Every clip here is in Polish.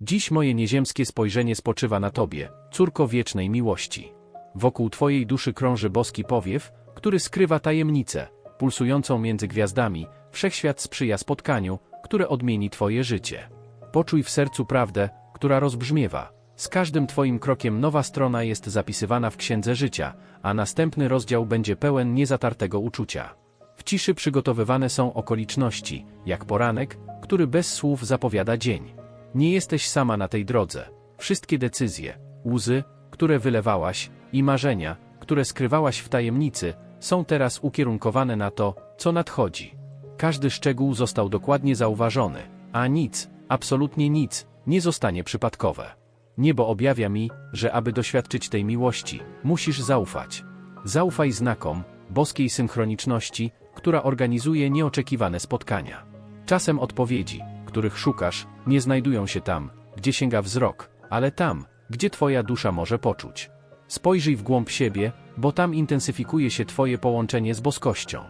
Dziś moje nieziemskie spojrzenie spoczywa na Tobie, córko wiecznej miłości. Wokół Twojej duszy krąży boski powiew, który skrywa tajemnicę, pulsującą między gwiazdami, wszechświat sprzyja spotkaniu, które odmieni Twoje życie. Poczuj w sercu prawdę, która rozbrzmiewa. Z każdym Twoim krokiem nowa strona jest zapisywana w księdze życia, a następny rozdział będzie pełen niezatartego uczucia. W ciszy przygotowywane są okoliczności, jak poranek, który bez słów zapowiada dzień. Nie jesteś sama na tej drodze. Wszystkie decyzje, łzy, które wylewałaś, i marzenia, które skrywałaś w tajemnicy, są teraz ukierunkowane na to, co nadchodzi. Każdy szczegół został dokładnie zauważony, a nic, absolutnie nic, nie zostanie przypadkowe. Niebo objawia mi, że aby doświadczyć tej miłości, musisz zaufać. Zaufaj znakom, boskiej synchroniczności, która organizuje nieoczekiwane spotkania. Czasem odpowiedzi, których szukasz, nie znajdują się tam, gdzie sięga wzrok, ale tam, gdzie Twoja dusza może poczuć. Spojrzyj w głąb siebie, bo tam intensyfikuje się Twoje połączenie z boskością.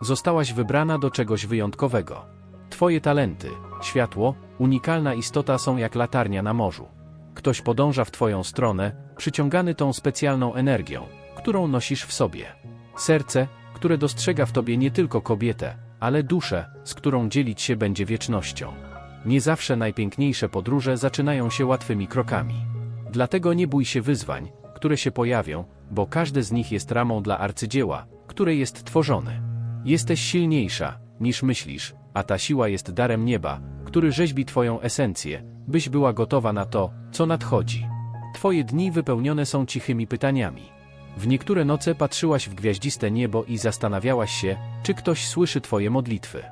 Zostałaś wybrana do czegoś wyjątkowego. Twoje talenty, światło, unikalna istota są jak latarnia na morzu. Ktoś podąża w Twoją stronę, przyciągany tą specjalną energią, którą nosisz w sobie. Serce, które dostrzega w Tobie nie tylko kobietę, ale duszę, z którą dzielić się będzie wiecznością. Nie zawsze najpiękniejsze podróże zaczynają się łatwymi krokami. Dlatego nie bój się wyzwań, które się pojawią, bo każde z nich jest ramą dla arcydzieła, które jest tworzone. Jesteś silniejsza, niż myślisz, a ta siła jest darem nieba, który rzeźbi Twoją esencję, byś była gotowa na to, co nadchodzi. Twoje dni wypełnione są cichymi pytaniami. W niektóre noce patrzyłaś w gwiaździste niebo i zastanawiałaś się, czy ktoś słyszy Twoje modlitwy.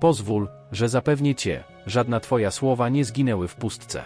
Pozwól, że zapewnię Cię, żadna Twoja słowa nie zginęły w pustce.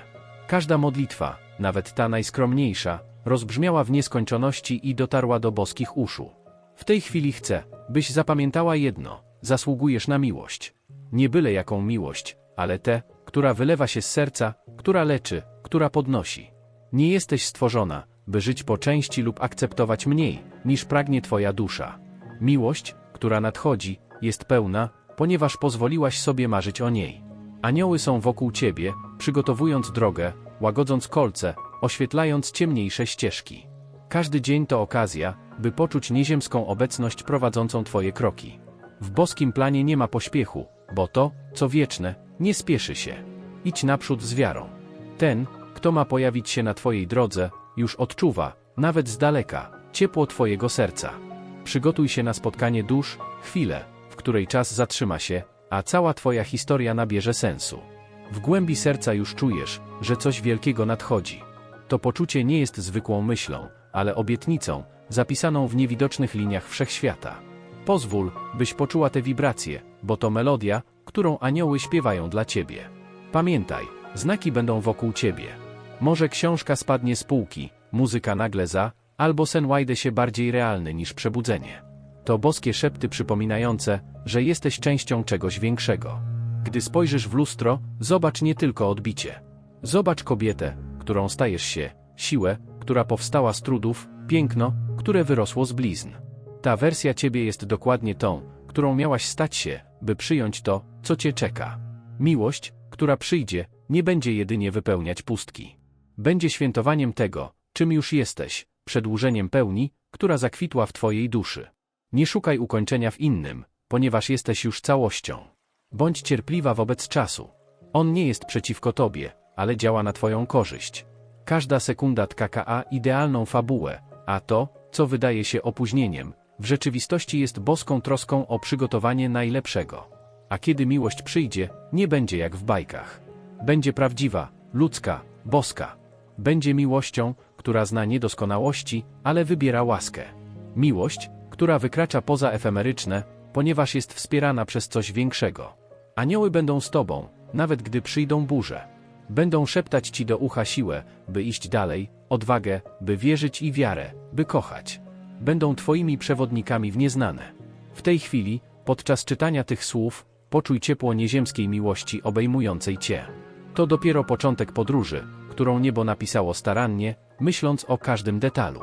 Każda modlitwa, nawet ta najskromniejsza, rozbrzmiała w nieskończoności i dotarła do boskich uszu. W tej chwili chcę, byś zapamiętała jedno: zasługujesz na miłość. Nie byle jaką miłość, ale tę, która wylewa się z serca, która leczy, która podnosi. Nie jesteś stworzona, by żyć po części lub akceptować mniej, niż pragnie Twoja dusza. Miłość, która nadchodzi, jest pełna, ponieważ pozwoliłaś sobie marzyć o niej. Anioły są wokół Ciebie, przygotowując drogę, łagodząc kolce, oświetlając ciemniejsze ścieżki. Każdy dzień to okazja, by poczuć nieziemską obecność prowadzącą Twoje kroki. W boskim planie nie ma pośpiechu, bo to, co wieczne, nie spieszy się. Idź naprzód z wiarą. Ten, kto ma pojawić się na Twojej drodze, już odczuwa, nawet z daleka, ciepło Twojego serca. Przygotuj się na spotkanie dusz, chwilę, której czas zatrzyma się, a cała Twoja historia nabierze sensu. W głębi serca już czujesz, że coś wielkiego nadchodzi. To poczucie nie jest zwykłą myślą, ale obietnicą, zapisaną w niewidocznych liniach wszechświata. Pozwól, byś poczuła te wibracje, bo to melodia, którą anioły śpiewają dla ciebie. Pamiętaj, znaki będą wokół ciebie. Może książka spadnie z półki, muzyka nagle za, albo sen łajde się bardziej realny niż przebudzenie. To boskie szepty przypominające, że jesteś częścią czegoś większego. Gdy spojrzysz w lustro, zobacz nie tylko odbicie. Zobacz kobietę, którą stajesz się, siłę, która powstała z trudów, piękno, które wyrosło z blizn. Ta wersja ciebie jest dokładnie tą, którą miałaś stać się, by przyjąć to, co cię czeka. Miłość, która przyjdzie, nie będzie jedynie wypełniać pustki. Będzie świętowaniem tego, czym już jesteś, przedłużeniem pełni, która zakwitła w twojej duszy. Nie szukaj ukończenia w innym, ponieważ jesteś już całością. Bądź cierpliwa wobec czasu. On nie jest przeciwko tobie, ale działa na twoją korzyść. Każda sekunda tka idealną fabułę, a to, co wydaje się opóźnieniem, w rzeczywistości jest boską troską o przygotowanie najlepszego. A kiedy miłość przyjdzie, nie będzie jak w bajkach. Będzie prawdziwa, ludzka, boska. Będzie miłością, która zna niedoskonałości, ale wybiera łaskę. Miłość, która wykracza poza efemeryczne, ponieważ jest wspierana przez coś większego. Anioły będą z tobą, nawet gdy przyjdą burze. Będą szeptać ci do ucha siłę, by iść dalej, odwagę, by wierzyć i wiarę, by kochać. Będą twoimi przewodnikami w nieznane. W tej chwili, podczas czytania tych słów, poczuj ciepło nieziemskiej miłości obejmującej cię. To dopiero początek podróży, którą niebo napisało starannie, myśląc o każdym detalu.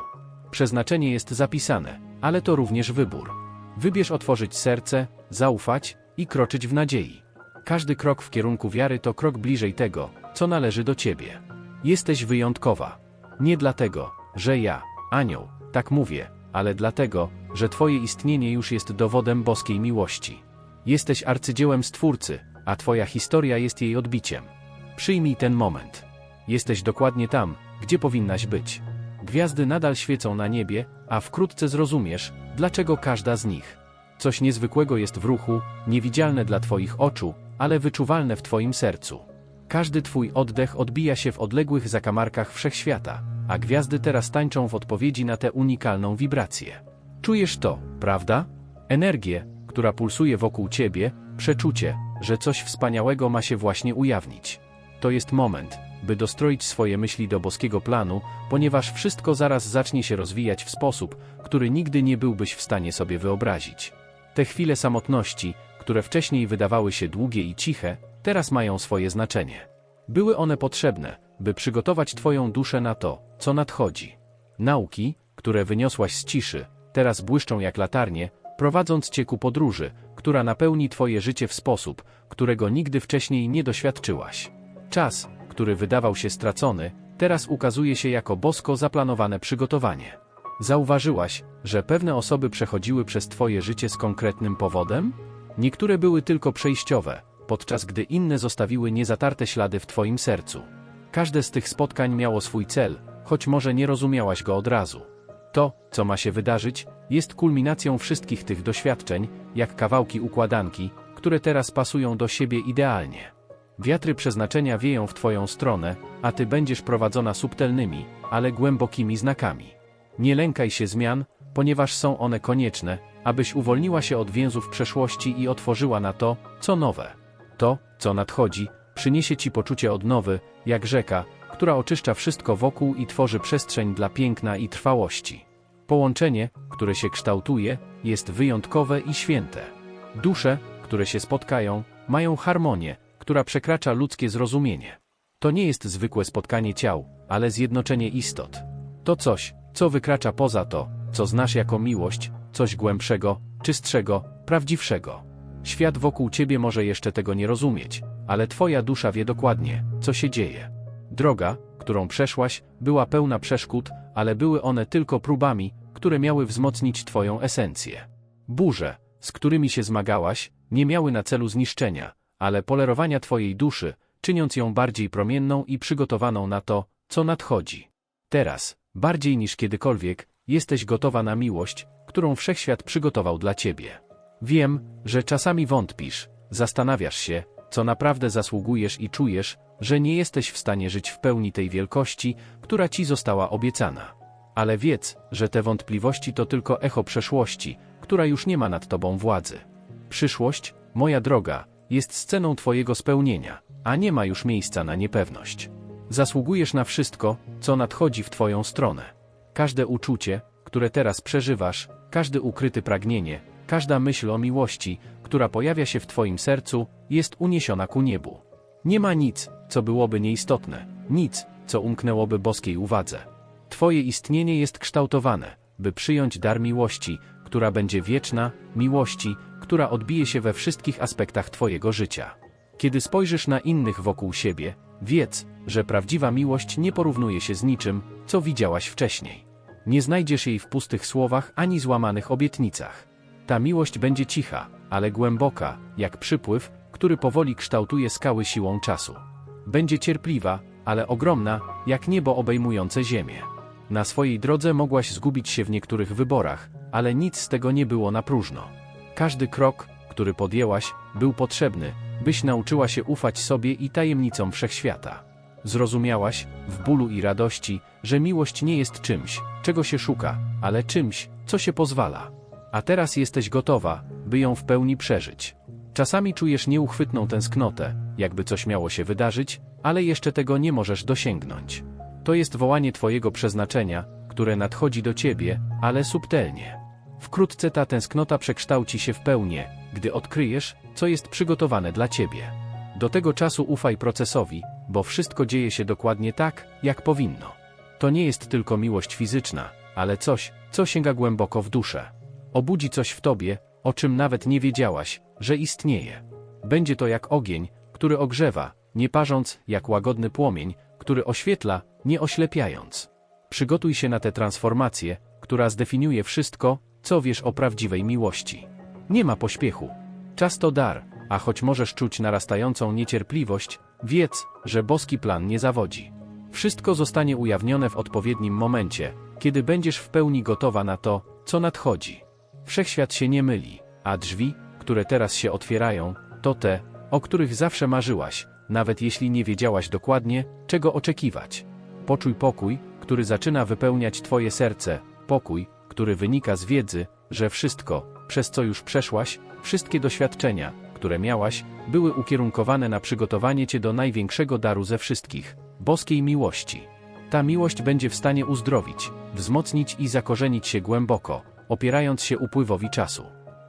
Przeznaczenie jest zapisane, ale to również wybór. Wybierz otworzyć serce, zaufać i kroczyć w nadziei. Każdy krok w kierunku wiary to krok bliżej tego, co należy do ciebie. Jesteś wyjątkowa. Nie dlatego, że ja, anioł, tak mówię, ale dlatego, że twoje istnienie już jest dowodem boskiej miłości. Jesteś arcydziełem Stwórcy, a twoja historia jest jej odbiciem. Przyjmij ten moment. Jesteś dokładnie tam, gdzie powinnaś być. Gwiazdy nadal świecą na niebie, a wkrótce zrozumiesz, dlaczego każda z nich. Coś niezwykłego jest w ruchu, niewidzialne dla Twoich oczu, ale wyczuwalne w Twoim sercu. Każdy Twój oddech odbija się w odległych zakamarkach wszechświata, a gwiazdy teraz tańczą w odpowiedzi na tę unikalną wibrację. Czujesz to, prawda? Energię, która pulsuje wokół Ciebie, przeczucie, że coś wspaniałego ma się właśnie ujawnić. To jest moment, by dostroić swoje myśli do boskiego planu, ponieważ wszystko zaraz zacznie się rozwijać w sposób, który nigdy nie byłbyś w stanie sobie wyobrazić. Te chwile samotności, które wcześniej wydawały się długie i ciche, teraz mają swoje znaczenie. Były one potrzebne, by przygotować Twoją duszę na to, co nadchodzi. Nauki, które wyniosłaś z ciszy, teraz błyszczą jak latarnie, prowadząc Cię ku podróży, która napełni Twoje życie w sposób, którego nigdy wcześniej nie doświadczyłaś. Czas, który wydawał się stracony, teraz ukazuje się jako bosko zaplanowane przygotowanie. Zauważyłaś, że pewne osoby przechodziły przez Twoje życie z konkretnym powodem? Niektóre były tylko przejściowe, podczas gdy inne zostawiły niezatarte ślady w Twoim sercu. Każde z tych spotkań miało swój cel, choć może nie rozumiałaś go od razu. To, co ma się wydarzyć, jest kulminacją wszystkich tych doświadczeń, jak kawałki układanki, które teraz pasują do siebie idealnie. Wiatry przeznaczenia wieją w Twoją stronę, a Ty będziesz prowadzona subtelnymi, ale głębokimi znakami. Nie lękaj się zmian, ponieważ są one konieczne, abyś uwolniła się od więzów przeszłości i otworzyła na to, co nowe. To, co nadchodzi, przyniesie Ci poczucie odnowy, jak rzeka, która oczyszcza wszystko wokół i tworzy przestrzeń dla piękna i trwałości. Połączenie, które się kształtuje, jest wyjątkowe i święte. Dusze, które się spotkają, mają harmonię, która przekracza ludzkie zrozumienie. To nie jest zwykłe spotkanie ciał, ale zjednoczenie istot. To coś, co wykracza poza to, co znasz jako miłość, coś głębszego, czystszego, prawdziwszego. Świat wokół ciebie może jeszcze tego nie rozumieć, ale twoja dusza wie dokładnie, co się dzieje. Droga, którą przeszłaś, była pełna przeszkód, ale były one tylko próbami, które miały wzmocnić twoją esencję. Burze, z którymi się zmagałaś, nie miały na celu zniszczenia, ale polerowania twojej duszy, czyniąc ją bardziej promienną i przygotowaną na to, co nadchodzi. Teraz, bardziej niż kiedykolwiek, jesteś gotowa na miłość, którą wszechświat przygotował dla ciebie. Wiem, że czasami wątpisz, zastanawiasz się, co naprawdę zasługujesz i czujesz, że nie jesteś w stanie żyć w pełni tej wielkości, która ci została obiecana. Ale wiedz, że te wątpliwości to tylko echo przeszłości, która już nie ma nad tobą władzy. Przyszłość, moja droga, jest sceną twojego spełnienia, a nie ma już miejsca na niepewność. Zasługujesz na wszystko, co nadchodzi w twoją stronę. Każde uczucie, które teraz przeżywasz, każde ukryte pragnienie, każda myśl o miłości, która pojawia się w twoim sercu, jest uniesiona ku niebu. Nie ma nic, co byłoby nieistotne, nic, co umknęłoby boskiej uwadze. Twoje istnienie jest kształtowane, by przyjąć dar miłości, która będzie wieczna, miłości, która odbije się we wszystkich aspektach Twojego życia. Kiedy spojrzysz na innych wokół siebie, wiedz, że prawdziwa miłość nie porównuje się z niczym, co widziałaś wcześniej. Nie znajdziesz jej w pustych słowach ani złamanych obietnicach. Ta miłość będzie cicha, ale głęboka, jak przypływ, który powoli kształtuje skały siłą czasu. Będzie cierpliwa, ale ogromna, jak niebo obejmujące ziemię. Na swojej drodze mogłaś zgubić się w niektórych wyborach, ale nic z tego nie było na próżno. Każdy krok, który podjęłaś, był potrzebny, byś nauczyła się ufać sobie i tajemnicom wszechświata. Zrozumiałaś, w bólu i radości, że miłość nie jest czymś, czego się szuka, ale czymś, co się pozwala. A teraz jesteś gotowa, by ją w pełni przeżyć. Czasami czujesz nieuchwytną tęsknotę, jakby coś miało się wydarzyć, ale jeszcze tego nie możesz dosięgnąć. To jest wołanie Twojego przeznaczenia, które nadchodzi do Ciebie, ale subtelnie. Wkrótce ta tęsknota przekształci się w pełnię, gdy odkryjesz, co jest przygotowane dla Ciebie. Do tego czasu ufaj procesowi, bo wszystko dzieje się dokładnie tak, jak powinno. To nie jest tylko miłość fizyczna, ale coś, co sięga głęboko w duszę. Obudzi coś w Tobie, o czym nawet nie wiedziałaś, że istnieje. Będzie to jak ogień, który ogrzewa, nie parząc jak łagodny płomień, który oświetla, nie oślepiając. Przygotuj się na tę transformację, która zdefiniuje wszystko, co wiesz o prawdziwej miłości. Nie ma pośpiechu. Czas to dar, a choć możesz czuć narastającą niecierpliwość, wiedz, że boski plan nie zawodzi. Wszystko zostanie ujawnione w odpowiednim momencie, kiedy będziesz w pełni gotowa na to, co nadchodzi. Wszechświat się nie myli, a drzwi, które teraz się otwierają, to te, o których zawsze marzyłaś, nawet jeśli nie wiedziałaś dokładnie, czego oczekiwać. Poczuj pokój, który zaczyna wypełniać Twoje serce, pokój, który wynika z wiedzy, że wszystko, przez co już przeszłaś, wszystkie doświadczenia, które miałaś, były ukierunkowane na przygotowanie Cię do największego daru ze wszystkich boskiej miłości. Ta miłość będzie w stanie uzdrowić, wzmocnić i zakorzenić się głęboko, opierając się upływowi czasu.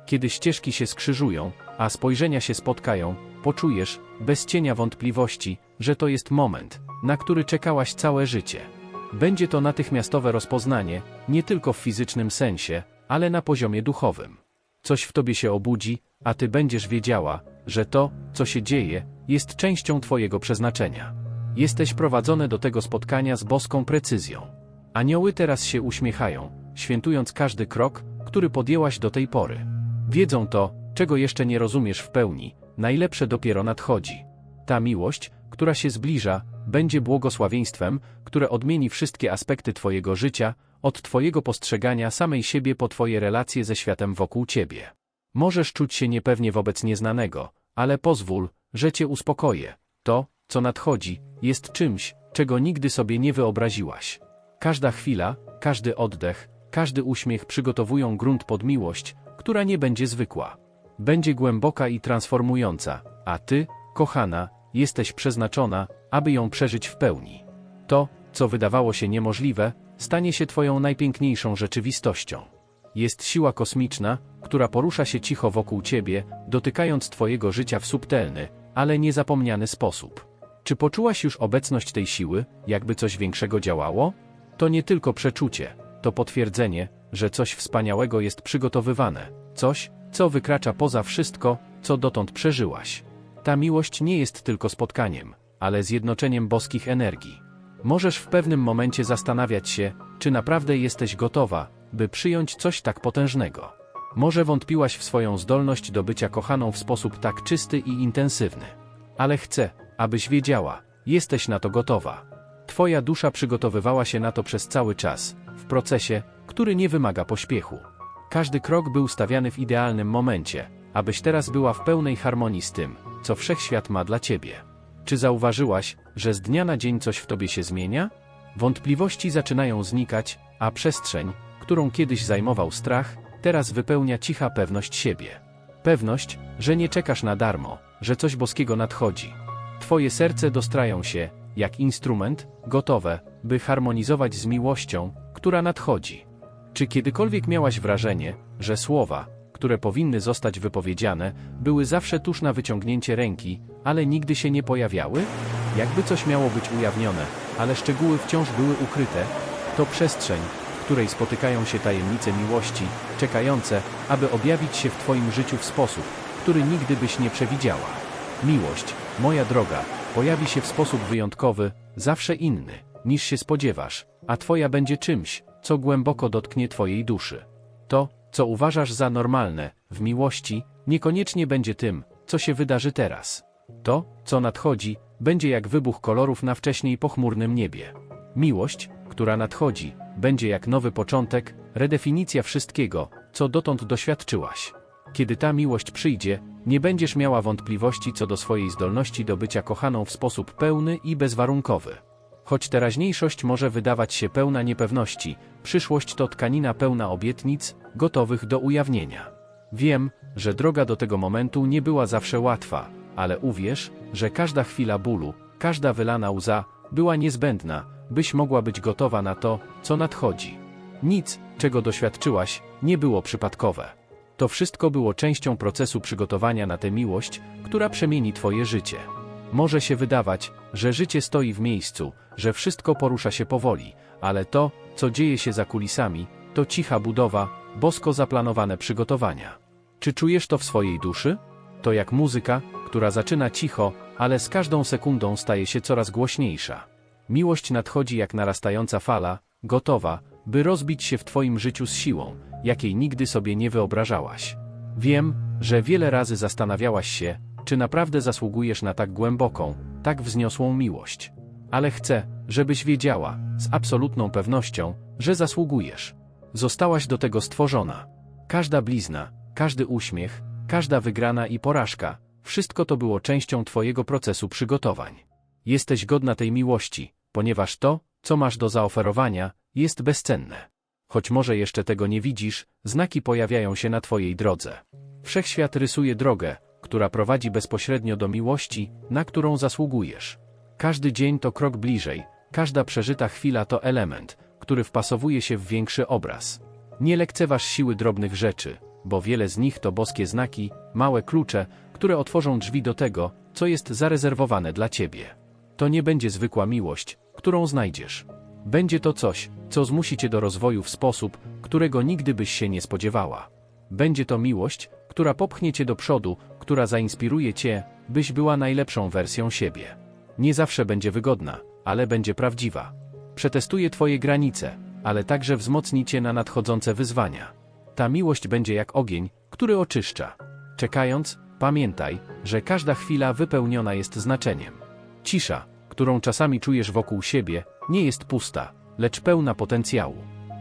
Kiedy ścieżki się skrzyżują, a spojrzenia się spotkają, poczujesz, bez cienia wątpliwości, że to jest moment, na który czekałaś całe życie. Będzie to natychmiastowe rozpoznanie, nie tylko w fizycznym sensie, ale na poziomie duchowym. Coś w tobie się obudzi, a ty będziesz wiedziała, że to, co się dzieje, jest częścią twojego przeznaczenia. Jesteś prowadzone do tego spotkania z boską precyzją. Anioły teraz się uśmiechają, świętując każdy krok, który podjęłaś do tej pory. Wiedzą to, czego jeszcze nie rozumiesz w pełni, najlepsze dopiero nadchodzi. Ta miłość, która się zbliża, będzie błogosławieństwem, które odmieni wszystkie aspekty Twojego życia, od Twojego postrzegania samej siebie po Twoje relacje ze światem wokół Ciebie. Możesz czuć się niepewnie wobec nieznanego, ale pozwól, że Cię uspokoję. To, co nadchodzi, jest czymś, czego nigdy sobie nie wyobraziłaś. Każda chwila, każdy oddech, każdy uśmiech przygotowują grunt pod miłość, która nie będzie zwykła. Będzie głęboka i transformująca, a Ty, kochana, jesteś przeznaczona, aby ją przeżyć w pełni. To, co wydawało się niemożliwe, stanie się Twoją najpiękniejszą rzeczywistością. Jest siła kosmiczna, która porusza się cicho wokół Ciebie, dotykając Twojego życia w subtelny, ale niezapomniany sposób. Czy poczułaś już obecność tej siły, jakby coś większego działało? To nie tylko przeczucie, to potwierdzenie, że coś wspaniałego jest przygotowywane, coś, co wykracza poza wszystko, co dotąd przeżyłaś. Ta miłość nie jest tylko spotkaniem, ale zjednoczeniem boskich energii. Możesz w pewnym momencie zastanawiać się, czy naprawdę jesteś gotowa, by przyjąć coś tak potężnego. Może wątpiłaś w swoją zdolność do bycia kochaną w sposób tak czysty i intensywny. Ale chcę, abyś wiedziała, jesteś na to gotowa. Twoja dusza przygotowywała się na to przez cały czas, w procesie, który nie wymaga pośpiechu. Każdy krok był stawiany w idealnym momencie, abyś teraz była w pełnej harmonii z tym, co wszechświat ma dla ciebie. Czy zauważyłaś, że z dnia na dzień coś w tobie się zmienia? Wątpliwości zaczynają znikać, a przestrzeń, którą kiedyś zajmował strach, teraz wypełnia cicha pewność siebie. Pewność, że nie czekasz na darmo, że coś boskiego nadchodzi. Twoje serce dostrają się, jak instrument, gotowe, by harmonizować z miłością, która nadchodzi. Czy kiedykolwiek miałaś wrażenie, że słowa, które powinny zostać wypowiedziane, były zawsze tuż na wyciągnięcie ręki, ale nigdy się nie pojawiały? Jakby coś miało być ujawnione, ale szczegóły wciąż były ukryte, to przestrzeń, w której spotykają się tajemnice miłości, czekające, aby objawić się w Twoim życiu w sposób, który nigdy byś nie przewidziała. Miłość, moja droga, pojawi się w sposób wyjątkowy, zawsze inny, niż się spodziewasz, a Twoja będzie czymś, co głęboko dotknie Twojej duszy. To, co uważasz za normalne, w miłości, niekoniecznie będzie tym, co się wydarzy teraz. To, co nadchodzi, będzie jak wybuch kolorów na wcześniej pochmurnym niebie. Miłość, która nadchodzi, będzie jak nowy początek, redefinicja wszystkiego, co dotąd doświadczyłaś. Kiedy ta miłość przyjdzie, nie będziesz miała wątpliwości co do swojej zdolności do bycia kochaną w sposób pełny i bezwarunkowy. Choć teraźniejszość może wydawać się pełna niepewności, przyszłość to tkanina pełna obietnic, gotowych do ujawnienia. Wiem, że droga do tego momentu nie była zawsze łatwa, ale uwierz, że każda chwila bólu, każda wylana łza, była niezbędna, byś mogła być gotowa na to, co nadchodzi. Nic, czego doświadczyłaś, nie było przypadkowe. To wszystko było częścią procesu przygotowania na tę miłość, która przemieni Twoje życie. Może się wydawać, że życie stoi w miejscu, że wszystko porusza się powoli, ale to, co dzieje się za kulisami, to cicha budowa, bosko zaplanowane przygotowania. Czy czujesz to w swojej duszy? To jak muzyka, która zaczyna cicho, ale z każdą sekundą staje się coraz głośniejsza. Miłość nadchodzi jak narastająca fala, gotowa, by rozbić się w Twoim życiu z siłą, jakiej nigdy sobie nie wyobrażałaś. Wiem, że wiele razy zastanawiałaś się, czy naprawdę zasługujesz na tak głęboką, tak wzniosłą miłość. Ale chcę, żebyś wiedziała, z absolutną pewnością, że zasługujesz. Zostałaś do tego stworzona. Każda blizna, każdy uśmiech, każda wygrana i porażka, wszystko to było częścią Twojego procesu przygotowań. Jesteś godna tej miłości, ponieważ to, co masz do zaoferowania, jest bezcenne. Choć może jeszcze tego nie widzisz, znaki pojawiają się na Twojej drodze. Wszechświat rysuje drogę, która prowadzi bezpośrednio do miłości, na którą zasługujesz. Każdy dzień to krok bliżej, każda przeżyta chwila to element, który wpasowuje się w większy obraz. Nie lekceważ siły drobnych rzeczy, bo wiele z nich to boskie znaki, małe klucze, które otworzą drzwi do tego, co jest zarezerwowane dla ciebie. To nie będzie zwykła miłość, którą znajdziesz. Będzie to coś, co zmusi cię do rozwoju w sposób, którego nigdy byś się nie spodziewała. Będzie to miłość, która popchnie cię do przodu, która zainspiruje cię, byś była najlepszą wersją siebie. Nie zawsze będzie wygodna, ale będzie prawdziwa. Przetestuje twoje granice, ale także wzmocni cię na nadchodzące wyzwania. Ta miłość będzie jak ogień, który oczyszcza. Czekając, pamiętaj, że każda chwila wypełniona jest znaczeniem. Cisza, którą czasami czujesz wokół siebie, nie jest pusta, lecz pełna potencjału.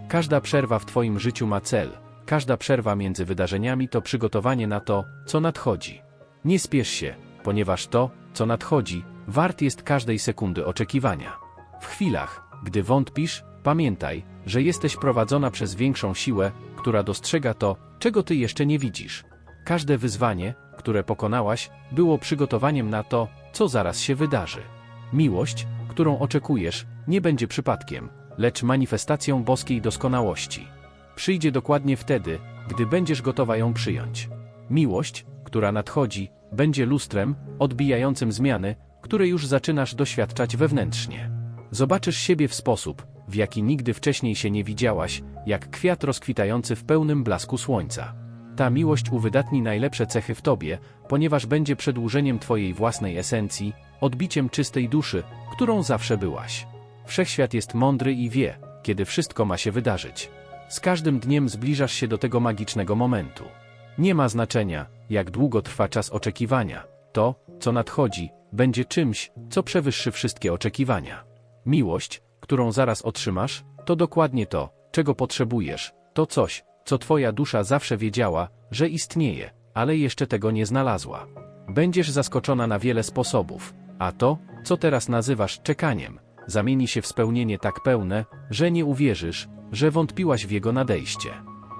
Każda przerwa w Twoim życiu ma cel, każda przerwa między wydarzeniami to przygotowanie na to, co nadchodzi. Nie spiesz się, ponieważ to, co nadchodzi, wart jest każdej sekundy oczekiwania. W chwilach, gdy wątpisz, pamiętaj, że jesteś prowadzona przez większą siłę, która dostrzega to, czego ty jeszcze nie widzisz. Każde wyzwanie, które pokonałaś, było przygotowaniem na to, co zaraz się wydarzy. Miłość, którą oczekujesz, nie będzie przypadkiem, lecz manifestacją boskiej doskonałości. Przyjdzie dokładnie wtedy, gdy będziesz gotowa ją przyjąć. Miłość, która nadchodzi, będzie lustrem, odbijającym zmiany, które już zaczynasz doświadczać wewnętrznie. Zobaczysz siebie w sposób, w jaki nigdy wcześniej się nie widziałaś, jak kwiat rozkwitający w pełnym blasku słońca. Ta miłość uwydatni najlepsze cechy w tobie, ponieważ będzie przedłużeniem twojej własnej esencji, odbiciem czystej duszy, którą zawsze byłaś. Wszechświat jest mądry i wie, kiedy wszystko ma się wydarzyć. Z każdym dniem zbliżasz się do tego magicznego momentu. Nie ma znaczenia, jak długo trwa czas oczekiwania. To, co nadchodzi, będzie czymś, co przewyższy wszystkie oczekiwania. Miłość, którą zaraz otrzymasz, to dokładnie to, czego potrzebujesz. To coś, co twoja dusza zawsze wiedziała, że istnieje, ale jeszcze tego nie znalazła. Będziesz zaskoczona na wiele sposobów, a to, co teraz nazywasz czekaniem, zamieni się w spełnienie tak pełne, że nie uwierzysz, że wątpiłaś w jego nadejście.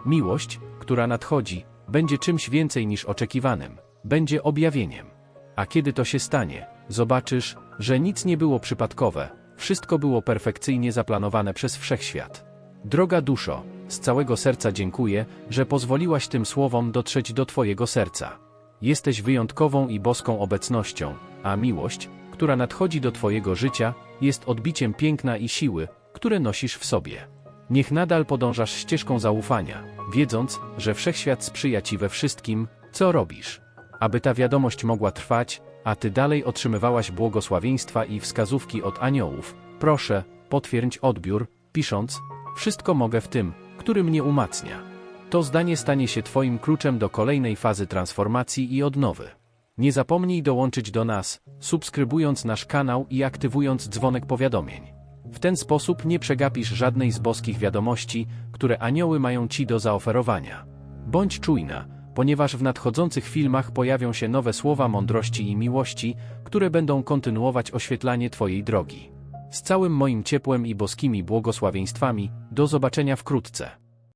Miłość, która nadchodzi, będzie czymś więcej niż oczekiwanym, będzie objawieniem. A kiedy to się stanie, zobaczysz, że nic nie było przypadkowe, wszystko było perfekcyjnie zaplanowane przez wszechświat. Droga duszo, z całego serca dziękuję, że pozwoliłaś tym słowom dotrzeć do Twojego serca. Jesteś wyjątkową i boską obecnością, a miłość, która nadchodzi do Twojego życia, jest odbiciem piękna i siły, które nosisz w sobie. Niech nadal podążasz ścieżką zaufania, wiedząc, że wszechświat sprzyja Ci we wszystkim, co robisz. Aby ta wiadomość mogła trwać, a Ty dalej otrzymywałaś błogosławieństwa i wskazówki od aniołów, proszę, potwierdź odbiór, pisząc, wszystko mogę w tym, który mnie umacnia. To zdanie stanie się Twoim kluczem do kolejnej fazy transformacji i odnowy. Nie zapomnij dołączyć do nas, subskrybując nasz kanał i aktywując dzwonek powiadomień. W ten sposób nie przegapisz żadnej z boskich wiadomości, które anioły mają Ci do zaoferowania. Bądź czujna, ponieważ w nadchodzących filmach pojawią się nowe słowa mądrości i miłości, które będą kontynuować oświetlanie Twojej drogi. Z całym moim ciepłem i boskimi błogosławieństwami, do zobaczenia wkrótce.